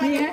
Niye?